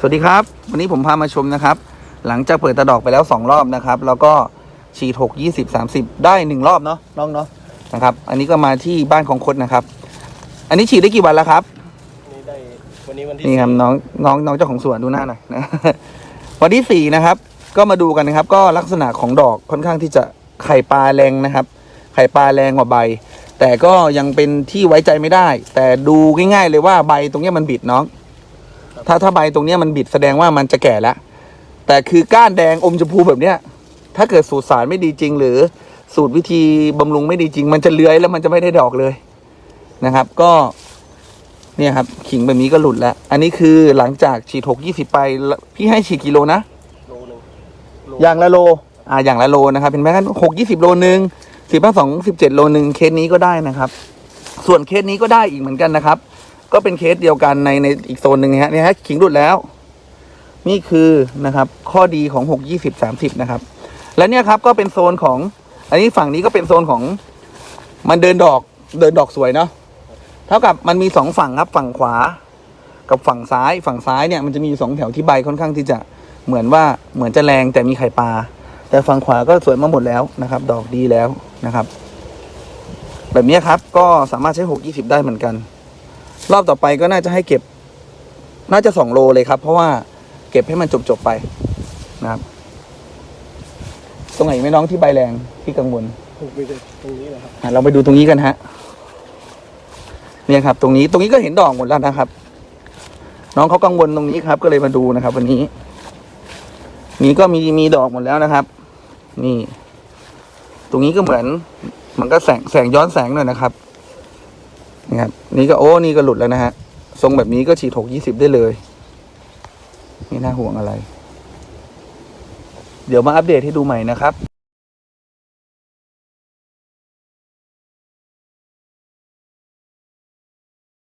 สวัสดีครับ วันนี้ผมพามาชมนะครับ หลังจากเปิดตาดอกไปแล้ว 2 รอบนะครับ แล้วก็ฉีด6 20 30ได้1รอบเนาะน้องเนาะนะครับ อันนี้ก็มาที่บ้านของคดนะครับ อันนี้ฉีดได้กี่วันแล้วครับนี่ได้วันนี้วันที่นี่ครับสี่น้องน้องน้องเจ้าของสวนดูหน้าหน่อยนะวันที่สี่นะครับ ก็มาดูกันนะครับ ก็ลักษณะของดอกค่อนข้างที่จะไข่ปลาแรงนะครับ ไข่ปลาแรงกว่าใบ แต่ก็ยังเป็นที่ไว้ใจไม่ได้ แต่ดูง่าย ๆ เลยว่าใบตรงเนี้ยมันบิดน้อง ถ้าถ้าใบตรงเนี้ยมันบิดแสดงว่ามันจะแก่แล้วแต่คือก้านแดงอมชมพูแบบเนี้ย ถ้าเกิดสูตรสารไม่ดีจริง หรือสูตรวิธีบำรุงไม่ดีจริง มันจะเลื้อยแล้วมันจะไม่ได้ดอกเลยนะครับ ก็เนี่ยครับ ขิงแบบนี้ก็หลุดแล้ว อันนี้คือหลังจากฉีดหกยี่สิบไปแล้วพี่ให้ฉีดกิโลนะโลหนึ่งโลอย่างละโล อ่าอย่างละโลนะครับเป็นแม่กันหกยี่สิบโลหนึ่งสิบห้าสองสิบเจ็ดโลหนึ่งเคสนี้ก็ได้นะครับ ส่วนเคสนี้ก็ได้อีกเหมือนกันนะครับ ก็เป็นเคสเดียวกันในในอีกโซนหนึ่งนะฮะเนี่ยฮะขิงหลุดแล้ว นี่คือนะครับ ข้อดีของหกยี่สิบสามสิบนะครับ และเนี่ยครับก็เป็นโซนของ อันนี้ฝั่งนี้ก็เป็นโซนของ มันเดินดอกเดินดอกสวยเนาะเท่ากับมันมีสองฝั่งครับ ฝั่งขวา กับฝั่งซ้าย ฝั่งซ้ายเนี่ยมันจะมีอยู่สองแถวที่ใบค่อนข้างที่จะเหมือนว่าเหมือนจะแรงแต่มีไข่ปลาแต่ฝั่งขวาก็สวยมาหมดแล้วนะครับ ดอกดีแล้วนะครับ แบบนี้ครับก็สามารถใช้หกยี่สิบได้เหมือนกัน รอบต่อไปก็น่าจะให้เก็บ น่าจะสองโลเลยครับ เพราะว่าเก็บให้มันจบๆไปนะครับ ตรงไหนไหม่น้องที่ใบแรงที่กังวลมีแต่ตรงนี้แหละครับอะเราไปดูตรงนี้กันฮะ เนี่ยครับ ตรงนี้ตรงนี้ก็เห็นดอกหมดแล้วนะครับ น้องเขากังวลตรงนี้ครับ ก็เลยมาดูนะครับ วันนี้ นี้ก็มีมีดอกหมดแล้วนะครับ นี่ ตรงนี้ก็เหมือน มันก็แสงแสงย้อนแสงหน่อยนะครับ นี่ครับนี่ก็โอ้นี่ก็หลุดแล้วนะฮะทรงแบบนี้ก็ฉีดหกยี่สิบได้เลย ไม่น่าห่วงอะไร เดี๋ยวมาอัปเดตให้ดูใหม่นะครับ